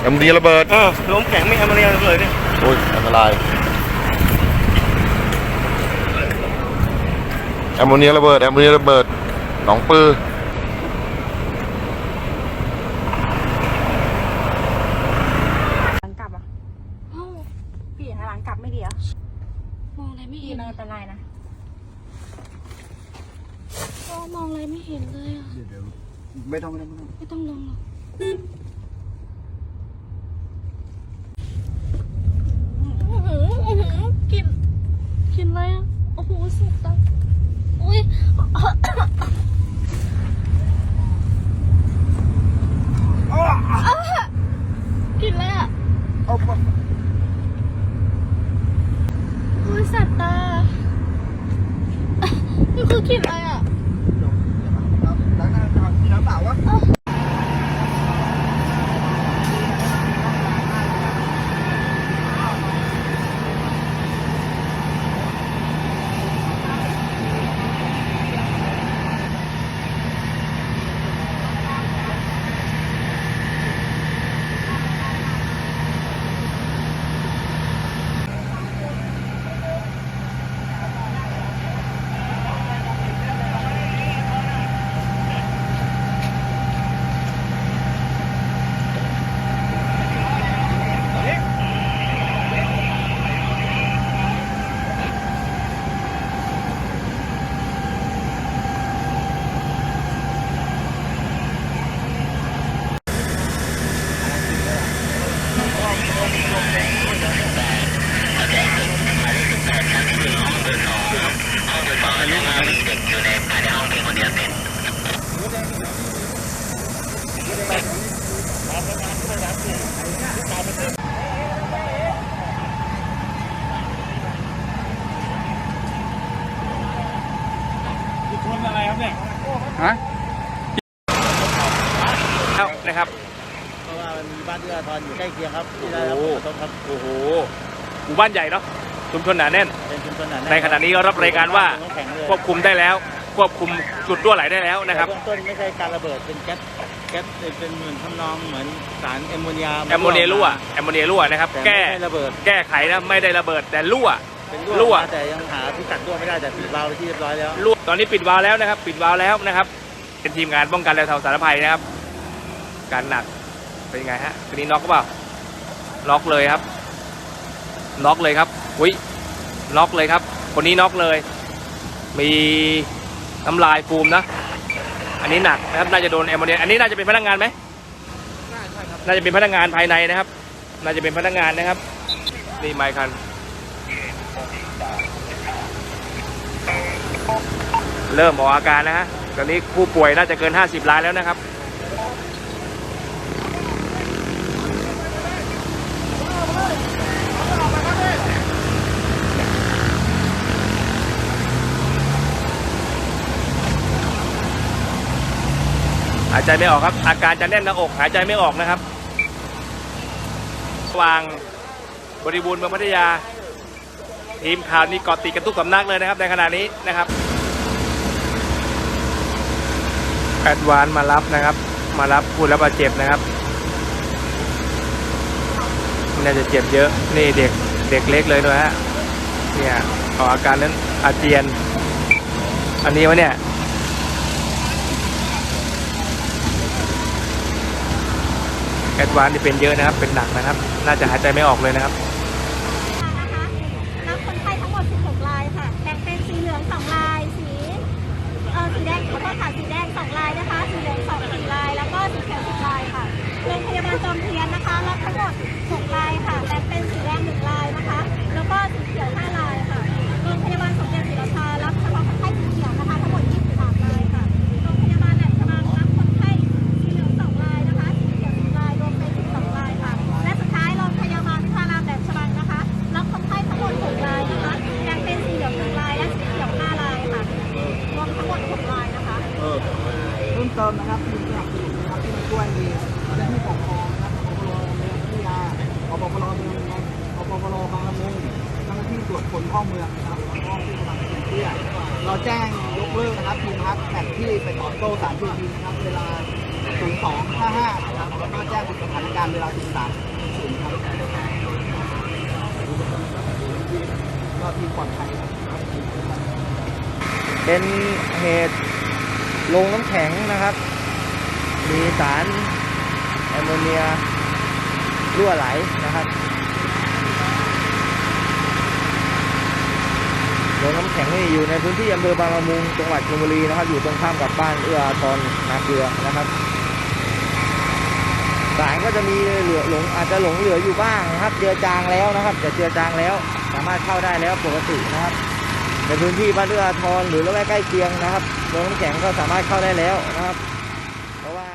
แอมโมเนียระเบิดเออลมแข็งไม่ทำอะไรเลยเนี่ยโอ้ยอันตรายแอมโมเนียระเบิดแอมโมเนียระเบิดหนองปือหลังกลับอะเอ้าพี่ถ้าหลังกลับไม่ดีเหรอมองอะไรไม่พี่เห็นไม่เป็นไรนะโอ้มองอะไรไม่เห็นเลยอะไม่ต้องไม่ต้องไม่ต้องไม่ต้องลงหรอกอื้อหืออื้อหือกลินกลินอะไรอะ โอ้โหสุดตังอุ้ย กลินอะไรอะ เอาไป อุ้ยแสบตา นี่คือกลินอะไรอะ ล้างหน้าทำมีน้ำเปล่าวะ ฮะแล้วนะครับ เพราะว่ามัน มีบ้านเอื้ออาทรอยู่ใกล้เคียงครับที่ได้รับผลกระทบครับโอ้โหหมู่บ้านใหญ่เนาะชุมชนหนาแน่น เป็นชุมชนหนาแในขณะนี้ก็รับรายการว่าแข็งเลยควบคุมได้แล้ว ควบคุมจุดรั่วไหลได้แล้วนะครับเบื้องต้นไม่ใช่การระเบิดเป็นแก๊สแก๊สเป็นเหมือนทำนองเหมือนสารแอมโมเนียแอมโมเนียรั่วแอมโมเนียรั่วนะครับ แต่แก้ไม่ได้ระเบิดแก้ไขนะไม่ได้ระเบิดแต่รั่ว เป็นรั่รั่ว วแต่ยังหาพิกัดรั่วไม่ได้แต่ปิดวาล์วไปที่เรียบร้อยแล้ว รั่วตอนนี้ปิดวาล์วแล้วนะครับ ปิดวาล์วแล้วนะครับ เป็นทีมงานป้องกันและบรรเทาสาธารณภัยนะครับ การหนัก เป็นยังไงฮะคืนนี้น็อกหรือเปล่าน็อกเลยครับน็อกเลยครับอุ้ยน็อกเลยครับ คนนี้น็อกเลย มีน้ำลายฟูมนะ อันนี้หนักนะครับน่าจะโดนแอมโมเนียอันนี้น่าจะเป็นพนักงานไหมน่าจะเป็นพนักงานภายในนะครับ น่าจะเป็นพนักงานนะครับนี่ไมค์คันเริ่มออกอาการนะฮะตอนนี้ผู้ป่วยน่าจะเกิน 50รายแล้วนะครับ หายใจไม่ออกครับ อาการจะแน่นหน้าอกหายใจไม่ออกนะครับวางบริบูรณ์เมืองพัทยา ทีมข่าวนี้เกาะติดกันทุกสำนักเลยนะครับ ในขณะนี้นะครับแอดวานมารับนะครับ มารับผู้รับบาดเจ็บนะครับน่าจะเจ็บเยอะนี่เด็กเด็กเล็กเลยด้วยฮะเนี่ยออกอาการนั้นอาเจียน อันนี้วะเนี่ย แอดวานที่เป็นเยอะนะครับ เป็นหนักนะครับ น่าจะหายใจไม่ออกเลยนะครับ นะคะนับคนไข้ทั้งหมด 16 รายค่ะ แบ่งเป็นสีเหลือง 2 ลาย สีเอ่อสีแดงขอโทษค่ะสีแดง 2 ลายนะคะ สีเหลือง2 4ราย แล้วก็สีเขียว10รายค่ะ โรงพยาบาลจอมเทียน จ้าหน้าที่ตรวจคนเข้าเมืองนะครับแล้วก็ที่กำลังเป็นเตี้ยเราแจ้งยกเลิกนะครับทีมพักแท็กที่ไปตอบโต้สารเคมีนะครับเวลา0255นะครับแล้วก็แจ้งสถานการณ์เวลา13ศูนครับก็ทีมปลอดภัยครับเป็นเหตุลงน้ำแข็งนะครับ มีสารแอมโมเนียรั่วไหลนะครับ ลงน้ำแข็งนี่อยู่ในพื้นที่อำเภอบางละมุงจังหวัดชลบุรีนะครับ อยู่ตรงข้ามกับบ้านเอื้ออาทรนาเกลือนะครับสารก็จะมีเหลือหลงอาจจะหลงเหลืออยู่บ้างนะครับเจือจางแล้วนะครับแต่เจือจางแล้ว สามารถเข้าได้แล้วปกตินะครับ ในพื้นที่บ้านเอื้ออาทรหรือละแวกใกล้เคียงนะครับโรงน้ำแข็งก็สามารถเข้าได้แล้วนะครับ เพราะว่า